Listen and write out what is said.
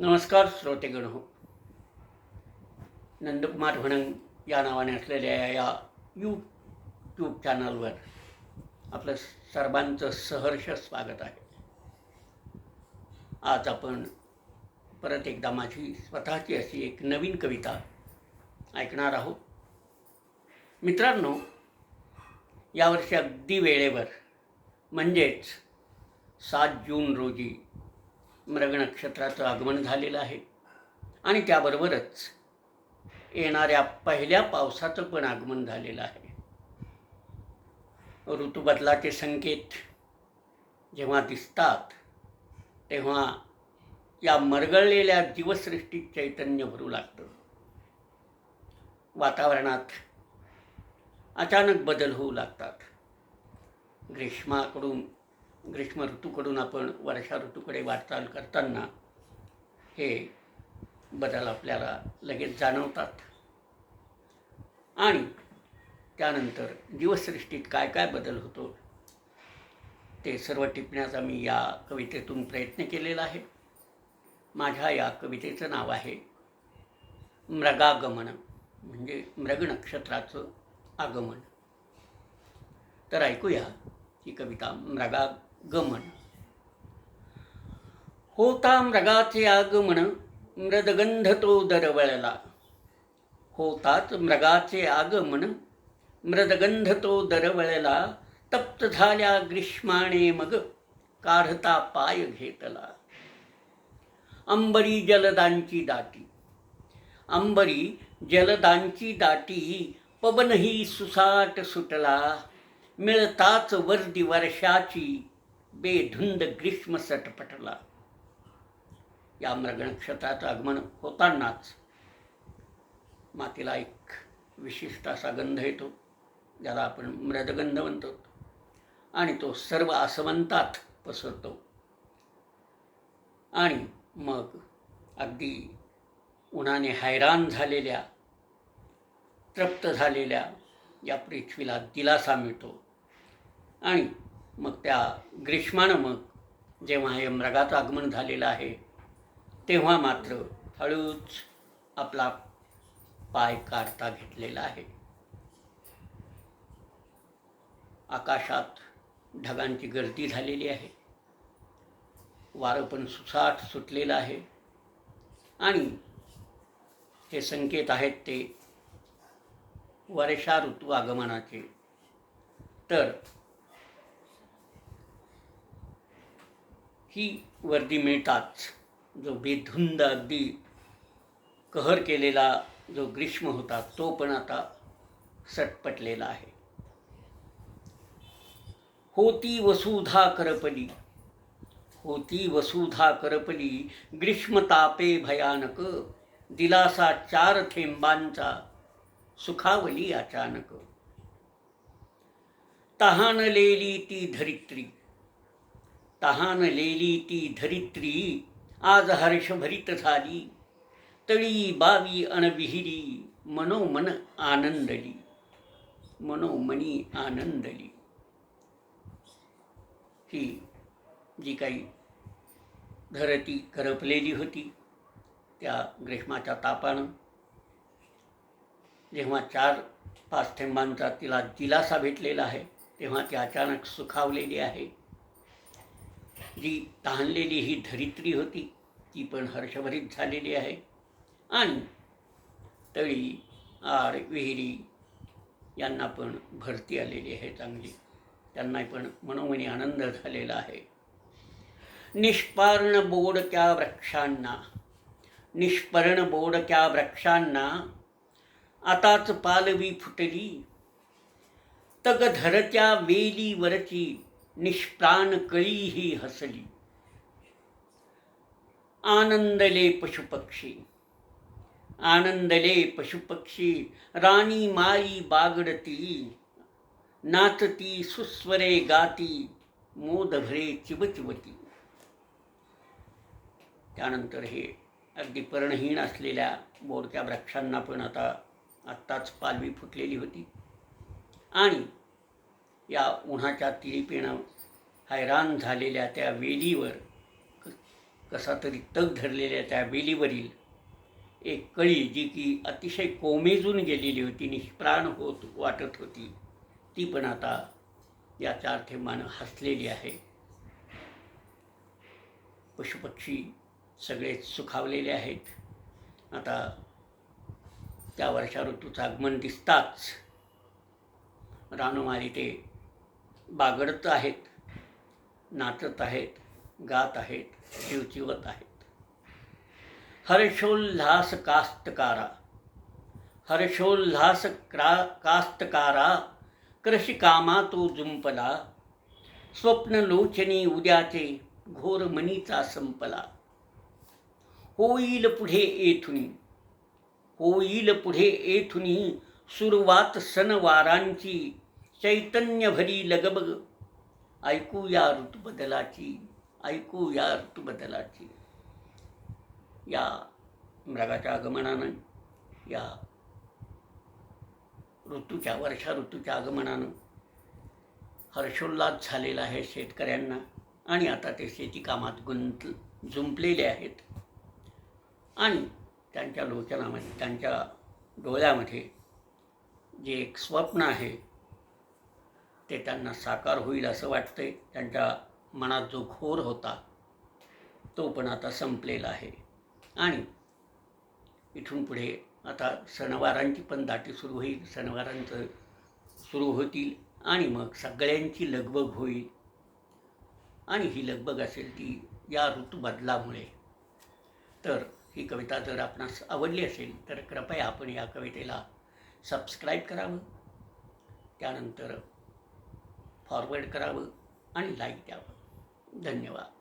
नमस्कार श्रोतेगण हो. नंदकुमार भणंग या नावाने असलेल्या या यूट्यूब चॅनलवर आपलं सर्वांचं सहर्ष स्वागत आहे. आज आपण परत एकदा माझी स्वतःची अशी एक नवीन कविता ऐकणार आहोत. मित्रांनो यावर्षी अगदी वेळेवर म्हणजेच सात जून रोजी मृग नक्षत्राचं आगमन झालेलं आहे. आणि त्याबरोबरच येणाऱ्या पहिल्या पावसाचं पण आगमन झालेलं आहे. ऋतुबदलाचे संकेत जेव्हा दिसतात तेव्हा या मरगळलेल्या जीवसृष्टीत चैतन्य भरू लागतं. वातावरणात अचानक बदल होऊ लागतात. ग्रीष्माकडून ग्रीष्म ऋतूकडून आपण वर्षा ऋतूकडे वाटचाल करताना हे बदल आपल्याला लगेच जाणवतात. आणि त्यानंतर जीवसृष्टीत काय काय बदल होतो ते सर्व टिपण्याचा मी या कवितेतून प्रयत्न केलेला आहे. माझ्या या कवितेचं नाव आहे मृगागमन म्हणजे मृग नक्षत्राचं आगमन. तर ऐकूया ही कविता मृगा गमन। होता मृगाचे आगमन मृदगंध तो दरवळला। होताच मृगाचे आगमन मृदगंध तो दरवळला। तप्त झाल्या ग्रीष्माने मग काढता पाय घेतला। अंबरी जलदांची दाटी। अंबरी जलदांची दाटी पवनही सुसाट सुटला। मिळताच वर्दी वर्षाची बेधुंद ग्रीष्म सटपटला. या मृग नक्षत्राचं आगमन होतानाच मातीला एक विशिष्ट असा गंध येतो ज्याला आपण मृदगंध म्हणतो. आणि तो सर्व आसमंतात पसरतो. आणि मग अगदी उन्हाने हैराण झालेल्या तृप्त झालेल्या या पृथ्वीला दिलासा मिळतो. आणि मग त्या ग्रीष्मानं मग जेव्हा हे मृगाचं आगमन झालेलं आहे तेव्हा मात्र हळूच आपला पाय काढता घेतलेला आहे. आकाशात ढगांची गर्दी झालेली आहे. वारं पण सुसाट सुटलेलं आहे. आणि हे संकेत आहेत ते वर्षा ऋतू आगमनाचे. तर ही वर्दी मिळताच जो बेधुंद अगदी कहर केलेला जो ग्रीष्म होता तो पण आता सटपटलेला आहे. होती वसुधा करपली होती वसुधा करपली ग्रीष्मतापे भयानक दिलासा चार थेंबांचा सुखावली अचानक. तहानलेली ती धरित्री तहानलेली ती धरित्री आज हर्षभरित झाली. तळी बावी अणविहिरी मनोमन आनंदली. मनोमनी आनंदली. ही जी काही धरती करपलेली होती त्या ग्रीष्माच्या तापानं जेव्हा चार पाच थेंबांचा तिला दिलासा भेटलेला आहे तेव्हा ती अचानक सुखावलेली आहे. जी तहानलेली ही धरित्री होती ती पण हर्षभरीत झालेली आहे. आणि तळी आर विहिरी यांना पण भरती आलेली आहे चांगली. त्यांना पण मनोमनी आनंद झालेला आहे. निष्पार्ण बोडक्या वृक्षांना निष्पर्ण बोडक्या वृक्षांना आताच पालवी फुटली. तग धरत्या वेलीवरची निष्प्राण कळीही हसली. आनंदले पशुपक्षी आनंदले पशुपक्षी राणी माई बागडती नाचती सुस्वरे गाती मोदभरे चिवचिवती. त्यानंतर हे अगदी पर्णहीन असलेल्या बोडक्या वृक्षांना पण आता आत्ताच पालवी फुटलेली होती. आणि या उन्हाच्या तिळीपेनं हैराण झालेल्या त्या वेलीवर कसा तरी तग धरलेल्या त्या वेलीवरील एक कळी जी की अतिशय कोमेजून गेलेली होती निष्प्राण होत वाटत होती ती पण आता या चार थेंबानं हसलेली आहे. पशुपक्षी सगळेच सुखावलेले आहेत. आता त्या वर्षा ऋतूचं आगमन दिसताच रानोमारी ते बागडत आहेत नाचत आहेत गात आहेत चिवचिवत आहेत. हर्षोल्हास कास्तकारा हर्षोल्हास क्रा कास्तकारा कृषिकामा तो जुंपला स्वप्नलोचनी उद्याचे घोर मनीचा संपला. होईल पुढे येथुनी होईल पुढे येथुनी सुरुवात सणवारांची चैतन्यभरी लगबग ऐकू या ऋतुबदलाची ऐकू या ऋतुबदलाची या मृगाच्या आगमनानं या ऋतूच्या वर्षा ऋतूच्या आगमनानं हर्षोल्लास झालेला आहे शेतकऱ्यांना आणि आता ते शेती कामात गुंत जुंपलेले आहेत. आणि त्यांच्या लोचनामध्ये त्यांच्या डोळ्यामध्ये जे एक स्वप्न आहे ते त्यांना साकार होईल असं वाटतंय. त्यांच्या मनात जो घोर होता तो पण आता संपलेला आहे. आणि इथून पुढे आता सणवारांची पण दाटी सुरू होईल सणवारांचं सुरू होतील आणि मग सगळ्यांची लगबग होईल. आणि ही लगबग असेल ती या ऋतुबदलामुळे तर ही कविता जर आपणास आवडली असेल तर कृपया आपण या कवितेला सबस्क्राईब करावं. त्यानंतर फॉरवर्ड करावं आणि लाईक द्यावं. धन्यवाद.